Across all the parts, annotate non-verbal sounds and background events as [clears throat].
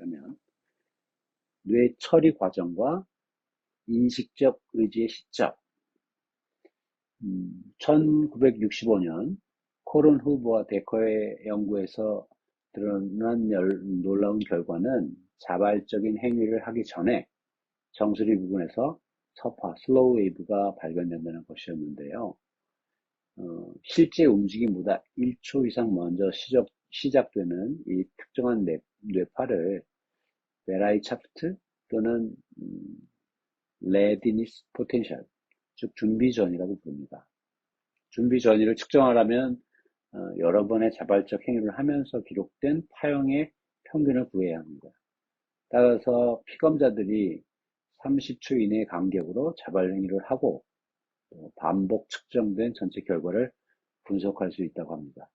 그러면 뇌 처리 과정과 인식적 의지의 시점. 음, 1965년 코론 후보와 데커의 연구에서 드러난 놀라운 결과는 자발적인 행위를 하기 전에 정수리 부분에서 서파, 슬로우 웨이브가 발견된다는 것이었는데요. 어, 실제 움직임보다 1초 이상 먼저 시작, 시작되는 이 특정한 뇌, 뇌파를 베라이 차프트 또는 음, 레디니스 포텐셜, 즉 준비 전이라고 부릅니다. 준비 전이를 측정하려면 어, 여러 번의 자발적 행위를 하면서 기록된 파형의 평균을 구해야 합니다. 따라서 피검자들이 30초 이내 간격으로 자발 행위를 하고 반복 측정된 전체 결과를 분석할 수 있다고 합니다.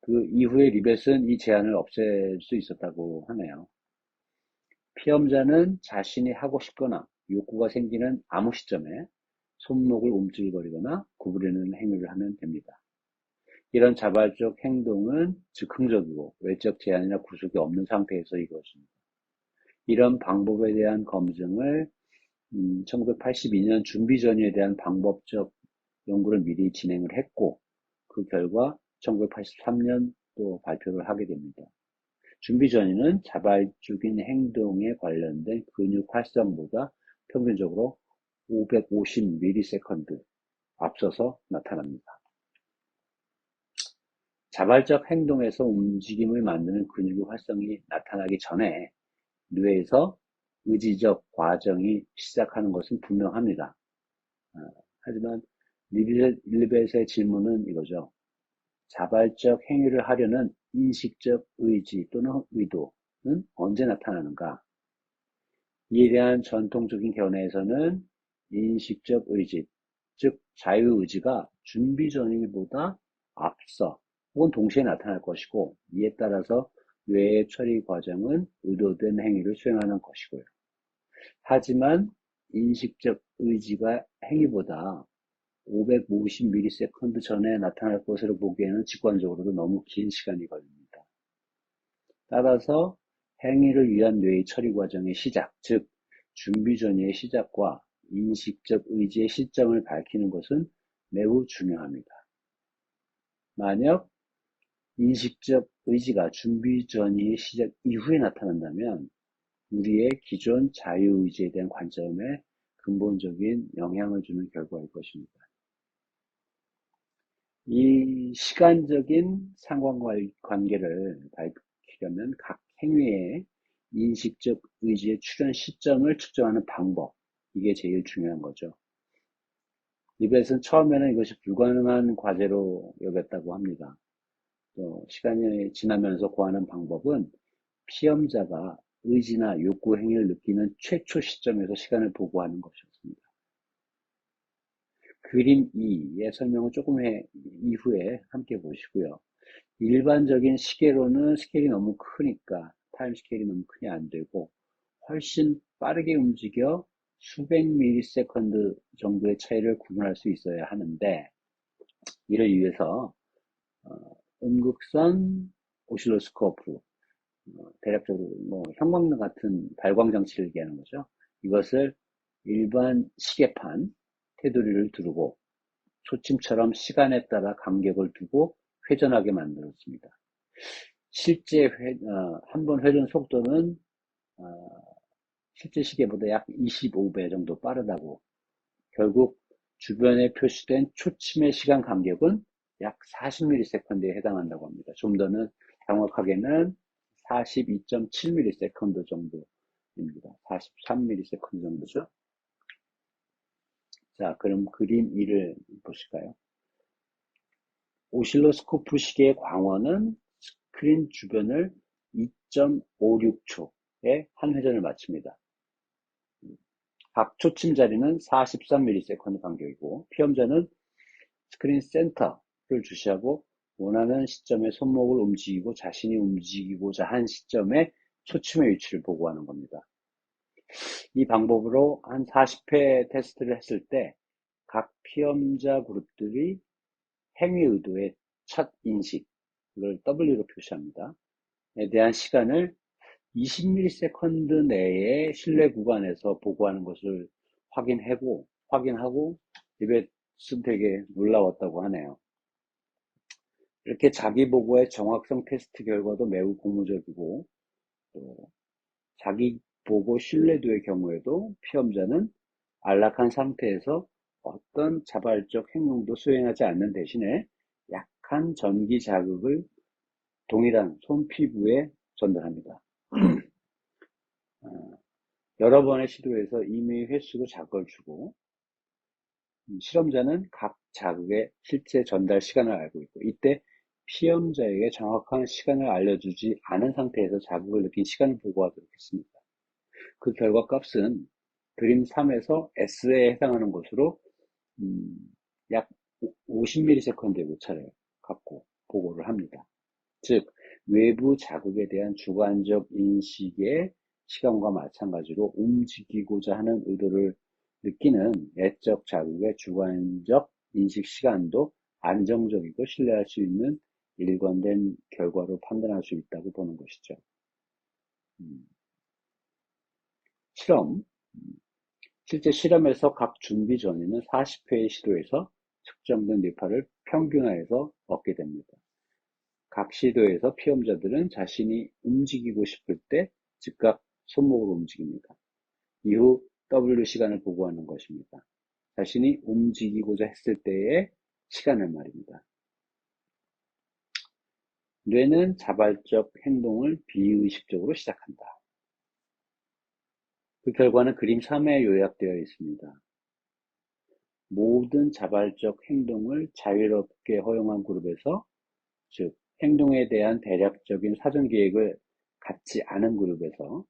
그 이후에 리벳은 이 제한을 없앨 수 있었다고 하네요. 피험자는 자신이 하고 싶거나 욕구가 생기는 아무 시점에 손목을 움찔거리거나 구부리는 행위를 하면 됩니다. 이런 자발적 행동은 즉흥적이고 외적 제한이나 구속이 없는 상태에서 이루어집니다. 이런 방법에 대한 검증을 1982년 음, 준비 전에 대한 방법적 연구를 미리 진행을 했고 그 결과 1983년 또 발표를 하게 됩니다. 준비 전에는 자발적인 행동에 관련된 근육 활성보다 평균적으로 550ms 앞서서 나타납니다. 자발적 행동에서 움직임을 만드는 근육의 활성이 나타나기 전에 뇌에서 의지적 과정이 시작하는 것은 분명합니다. 어, 하지만 리벳의 질문은 이거죠. 자발적 행위를 하려는 인식적 의지 또는 의도는 언제 나타나는가? 이에 대한 전통적인 견해에서는 인식적 의지, 즉 자유의지가 준비 전이보다 앞서 혹은 동시에 나타날 것이고 이에 따라서 뇌의 처리 과정은 의도된 행위를 수행하는 것이고요. 하지만 인식적 의지가 행위보다 550ms 전에 나타날 것으로 보기에는 직관적으로도 너무 긴 시간이 걸립니다. 따라서 행위를 위한 뇌의 처리 과정의 시작, 즉 준비 전의 시작과 인식적 의지의 시점을 밝히는 것은 매우 중요합니다. 만약 인식적 의지가 준비 전의 시작 이후에 나타난다면 우리의 기존 자유의지에 대한 관점에 근본적인 영향을 주는 결과일 것입니다. 이 시간적인 상관관계를 밝히려면 각 행위의 인식적 의지의 출현 시점을 측정하는 방법, 이게 제일 중요한 거죠. 리벳은 처음에는 이것이 불가능한 과제로 여겼다고 합니다. 또 시간이 지나면서 구하는 방법은 피험자가 의지나 욕구 행위를 느끼는 최초 시점에서 시간을 보고하는 것이었습니다. 그림 2의 설명은 조금 해, 이후에 함께 보시고요. 일반적인 시계로는 스케일이 너무 크니까 타임 스케일이 너무 크게 안 되고 훨씬 빠르게 움직여 수백 미리세컨드 정도의 차이를 구분할 수 있어야 하는데 이를 위해서 어, 음극선 오실로스코프 어, 대략적으로 뭐 형광등 같은 발광 장치를 얘기하는 거죠. 이것을 일반 시계판 테두리를 두르고 초침처럼 시간에 따라 간격을 두고 회전하게 만들었습니다. 실제 어, 한번 회전 속도는 어, 실제 시계보다 약 25배 정도 빠르다고 결국 주변에 표시된 초침의 시간 간격은 약 40ms에 해당한다고 합니다. 좀 더는 정확하게는 42.7ms 정도입니다. 43ms 정도죠. 자, 그럼 그림 2를 보실까요? 오실로스코프 시계의 광원은 스크린 주변을 2.56초에 한 회전을 마칩니다. 각 초침 자리는 43ms 간격이고 피험자는 스크린 센터를 주시하고 원하는 시점에 손목을 움직이고 자신이 움직이고자 한 시점에 초침의 위치를 보고하는 겁니다. 이 방법으로 한 40회 테스트를 했을 때 각 피험자 그룹들이 행위 의도의 첫 인식, 을 W로 표시합니다. 에 대한 시간을 20ms 내에 실내 구간에서 보고하는 것을 확인하고, 확인하고, 이것은 되게 놀라웠다고 하네요. 이렇게 자기 보고의 정확성 테스트 결과도 매우 고무적이고, 또 자기 보고 신뢰도의 경우에도 피험자는 안락한 상태에서 어떤 자발적 행동도 수행하지 않는 대신에 약한 전기 자극을 동일한 손 피부에 전달합니다. [clears throat] 어, 여러 번의 시도에서 이미 횟수로 자극을 주고 음, 실험자는 각 자극의 실제 전달 시간을 알고 있고 이때 피험자에게 정확한 시간을 알려주지 않은 상태에서 자극을 느낀 시간을 보고하도록 했습니다. 그 결과 값은 드림 3에서 S에 해당하는 것으로 음, 약 50ms의 오차를 갖고 보고를 합니다. 즉 외부 자극에 대한 주관적 인식의 시간과 마찬가지로 움직이고자 하는 의도를 느끼는 내적 자극의 주관적 인식 시간도 안정적이고 신뢰할 수 있는 일관된 결과로 판단할 수 있다고 보는 것이죠. 음. 실험 실제 실험에서 각 준비 전에는 40회의 시도에서 측정된 뇌파를 평균화해서 얻게 됩니다. 각 시도에서 피험자들은 자신이 움직이고 싶을 때 즉각 손목으로 움직입니다. 이후 W 시간을 보고하는 것입니다. 자신이 움직이고자 했을 때의 시간을 말입니다. 뇌는 자발적 행동을 비의식적으로 시작한다. 그 결과는 그림 3에 요약되어 있습니다. 모든 자발적 행동을 자유롭게 허용한 그룹에서, 즉, 행동에 대한 대략적인 사전 계획을 갖지 않은 그룹에서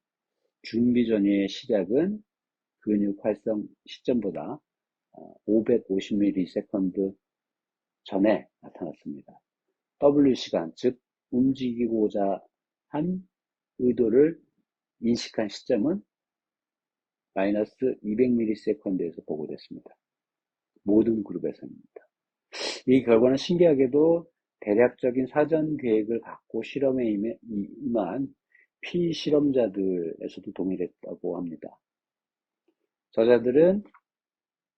준비 전의 시작은 근육 활성 시점보다 550ms 어, 전에 나타났습니다. W 시간, 즉 움직이고자 한 의도를 인식한 시점은 마이너스 200ms에서 보고됐습니다. 모든 그룹에서입니다. 이 결과는 신기하게도 대략적인 사전 계획을 갖고 실험에 임한 피실험자들에서도 동일했다고 합니다. 저자들은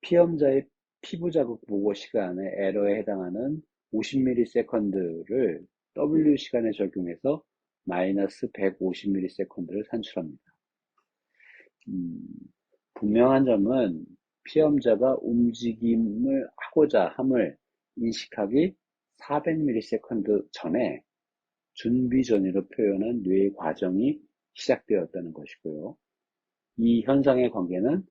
피험자의 피부 자극 보고 시간의 에러에 해당하는 50ms를 W 시간에 적용해서 마이너스 150ms를 산출합니다. 음, 분명한 점은 피험자가 움직임을 하고자 함을 인식하기 400ms 전에 준비 전이로 표현한 뇌의 과정이 시작되었다는 것이고요. 이 현상의 관계는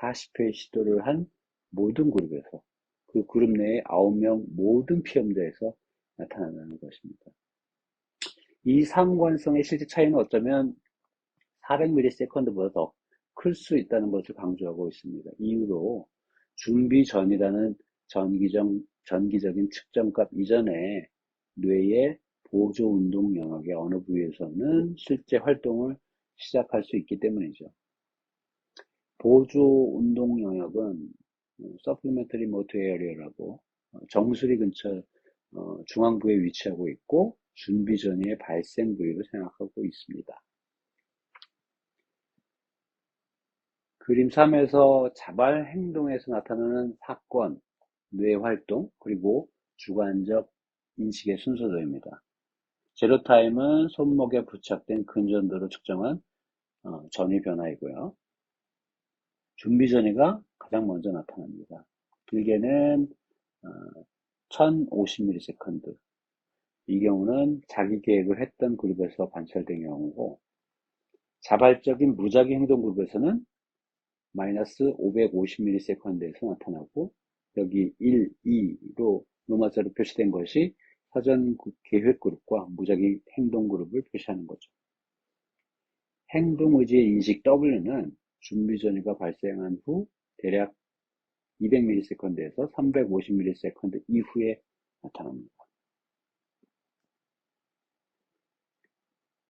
40회 시도를 한 모든 그룹에서 그 그룹 내의 9명 모든 피험자에서 나타난다는 것입니다. 이 상관성의 실제 차이는 어쩌면 400ms보다 더 클 수 있다는 것을 강조하고 있습니다. 이후로 준비 전이라는 전기적, 전기적인 측정값 이전에 뇌의 보조 운동 영역의 어느 부위에서는 실제 활동을 시작할 수 있기 때문이죠. 보조 운동 영역은 motor area라고 어, 정수리 근처 어, 중앙부에 위치하고 있고 준비 전의 발생 부위로 생각하고 있습니다. 그림 3에서 자발 행동에서 나타나는 사건, 뇌 활동, 그리고 주관적 인식의 순서도입니다. 제로타임은 손목에 부착된 근전도로 측정한 어, 전위 변화이고요. 준비 전위가 가장 먼저 나타납니다. 길게는 어, 1050ms. 이 경우는 자기 계획을 했던 그룹에서 관찰된 경우고 자발적인 무작위 행동 그룹에서는 마이너스 550ms에서 나타나고 여기 1, 2로 노마자로 표시된 것이 사전 계획 그룹과 무작위 행동 그룹을 표시하는 거죠. 행동 의지의 인식 W는 준비 전이가 발생한 후 대략 200ms에서 350ms 이후에 나타납니다.